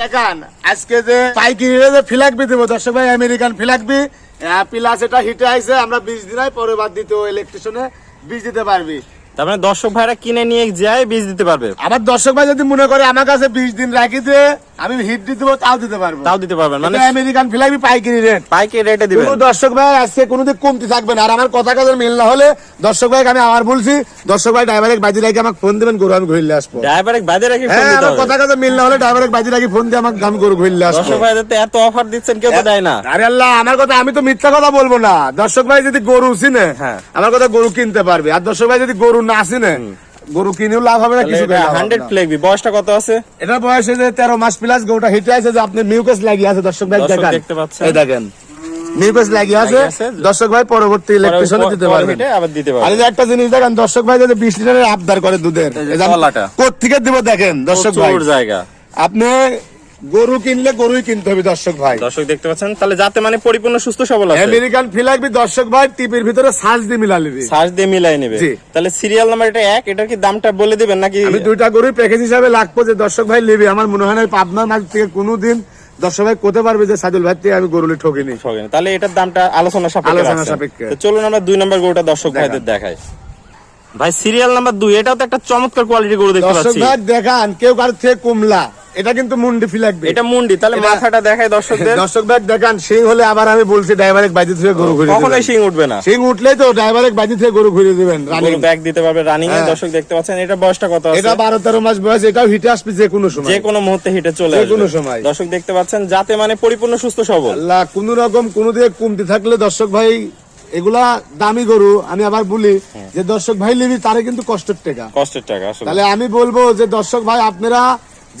দেখান। আজকে যে পাইকারি যে ফিলাকবি দেবো দর্শক ভাই আমেরিকান ফিলাকবি প্লাস এটা হিটে আইছে আমরা বীজ দিনাই পরে বাদ দিতে ইলেকট্রিশনে বীজ দিতে পারবি। তার মানে দর্শক ভাইরা কিনে নিয়ে যায় বীজ দিতে পারবে। আবার দর্শক ভাই যদি মনে করে আমার কাছে বিশ দিন রাখি দিয়ে আমি হিট দিতে দেবো তাও দিতে পারব। তাও দিতে পারবেন মানে আমেরিকান ফিলাকবি পাইকারি রেট পাইকে রেটে দিবেন। কোনো দর্শক ভাই আজকে কোনোদিন কমতি থাকবে না। আর আমার কথা কাজের মিল না হলে দর্শক ভাইকে আমি আবার বলছি দর্শক ভাই বাজি রাখি আমাকে ফোন দেবেন গরু আমি ঘুরলে আসব। ড্রাইভার বাদে রাখি হ্যাঁ আমার কথা কাজের মিল না হলে বাজি রাখি ফোন দিয়ে আমাকে আমি গরু ঘুরলে আসব। দর্শক এত অফার দিচ্ছেন কেউ তো দেয় না। আরে আল্লাহ আমার কথা আমি তো মিথ্যা কথা বলব না। দর্শক ভাই যদি গরু চিনে হ্যাঁ। আমার কথা গরু কিনতে পারবে। আর দর্শক ভাই যদি গরু না চিনে গরু কিনেও লাভ হবে না কিছু হান্ড্রেড ফ্লেগবি বয়সটা কত আছে? এটা বয়সে যে তেরো মাস প্লাস গরুটা হিটে আছে যে আপনি মিউকাস লাগিয়ে আছে দর্শক ভাই দেখেন। দেখতে পাচ্ছেন। এই দেখেন মিউকাস লাগিয়ে আছে। দর্শক ভাই পরবর্তী ইলেকট্রিশনে দিতে পারবেন। আর একটা জিনিস দেখেন দর্শক ভাই যদি বিশ লিটারের আবদার করে দুধের কোথ থেকে দিব দেখেন দর্শক ভাই। জায়গা। আপনি গরু কিনলে গরুই কিনতে হবে দর্শক ভাই। দর্শক দেখতে পাচ্ছেন তাহলে যাতে মানে পরিপূর্ণ সুস্থ সবল আছে। আমেরিকান ফিলাকবি দর্শক ভাই টিপির ভিতরে সার্চ দিয়ে মিলালিবি সার্চ দিয়ে মিলাই নেবে। তাহলে সিরিয়াল নাম্বার এটা এক এটার কি দামটা বলে দিবেন নাকি? আমি দুইটা গরুই প্যাকেজ হিসাবে লাগবো যে দর্শক ভাই নেবে। আমার মনে হয় না পাবনার মাঝ থেকে কোনোদিন দর্শক ভাই করতে পারবে যে সাজুল ভাই থেকে আমি গরুলি ঠকিনি। ঠকেনি। তাহলে এটার দামটা আলোচনা সাপেক্ষে আলোচনা সাপেক্ষে। তো চলুন আমরা দুই নম্বর গরুটা দর্শক ভাইদের দেখাই। ভাই সিরিয়াল নাম্বার দুই এটাও তো একটা চমৎকার কোয়ালিটি গরু দেখতে পাচ্ছি। দর্শক ভাই দেখান কেউ কার থেকে কুমলা। এটা কিন্তু মুন্ডি ফিলাকবি এটা মুন্ডি তাহলে মাথাটা দেখায় দর্শকদের। দর্শক ভাই দেখান সেই হলে আবার আমি বলছি ড্রাইভারের বাজি থেকে গরু ঘুরে কখনোই শিং উঠবে না। সিং উঠলেই তো ড্রাইভারের বাজি থেকে গরু ঘুরে দিবেন রানিং ব্যাগ দিতে পারবে রানিং এ হ্যাঁ। দর্শক দেখতে পাচ্ছেন এটা বয়সটা কত আছে? এটা বারো তেরো মাস বয়স এটাও হিটে আসবে যে কোনো সময়। যে কোনো মুহূর্তে হিটে চলে আসবে। যে কোনো সময়। দর্শক দেখতে পাচ্ছেন যাতে মানে পরিপূর্ণ সুস্থ সবল। আল্লাহ কোন রকম কোনো দিকে কমতি থাকলে দর্শক ভাই এগুলা দামি গরু আমি আবার বলি যে দর্শক ভাই নিবি তারে কিন্তু কষ্টের টাকা। কষ্টের টাকা আসলে। তাহলে আমি বলব যে দর্শক ভাই আপনারা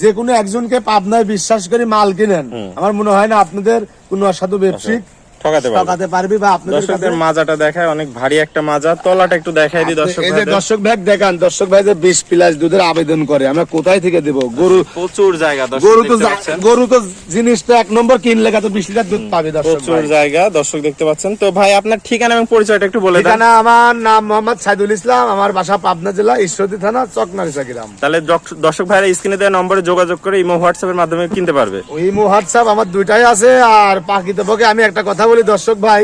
যে কোনো একজনকে পাবনায় বিশ্বাস করে মাল কিনেন। আমার মনে হয় না আপনাদের কোনো অসাধু ব্যবসায়িক ঠকাতে ঠকাতে পারবি বা আপনাদের দর্শকদের মাজাটা দেখায় অনেক ভারী একটা মাজা। তলাটা একটু দেখাই দিই দর্শক এই যে দর্শক ভাই দেখান দর্শক ভাই যে বিশ প্লাস দুধের আবেদন করে আমরা কোথায় থেকে দেব? গরু প্রচুর জায়গা দর্শক গরু তো দেখতে যা- পাচ্ছেন। গরু তো জিনিসটা এক নম্বর কিনলে কত বিশ লিটার দুধ পাবে দর্শক প্রচুর জায়গা দর্শক দেখতে পাচ্ছেন। তো ভাই আপনার ঠিকানা এবং পরিচয়টা একটু বলে দেন। ঠিকানা আমার নাম মোহাম্মদ সাইদুল ইসলাম আমার বাসা পাবনা জেলা ঈশ্বরদী থানা চকনারিসা গ্রাম। তাহলে দর্শক ভাইরা স্ক্রিনে দেওয়া নম্বরে যোগাযোগ করে ইমো হোয়াটসঅ্যাপের মাধ্যমে কিনতে পারবে। ওই হোয়াটসঅ্যাপ আমার দুইটাই আছে আর পাকিতপক্ষে আমি একটা কথা বলি দর্শক ভাই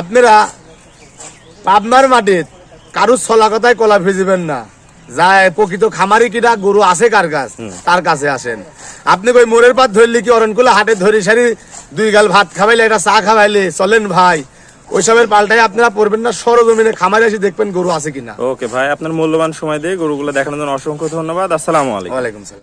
আপনারা পাবনার মাঠে কারুর ছলা কথায় কলা ভেজিবেন না। যায় প্রকৃত খামারি কিনা গরু আছে কার কাছ? তার কাছে আসেন। আপনি ওই মোড়ের পাত ধরলে কি অরণকুলে হাটে ধরে সারি দুই গাল ভাত খাওয়াইলে একটা চা খাওয়াইলে? চলেন ভাই ওইসবের পাল্টাই আপনারা পড়বেন না সরজমিনে খামারে এসে দেখবেন গরু আছে কিনা। ওকে ভাই আপনার মূল্যবান সময় দিয়ে গরুগুলো দেখানোর জন্য অসংখ্য ধন্যবাদ। আসসালামু আলাইকুম। ওয়ালাইকুম সালাম।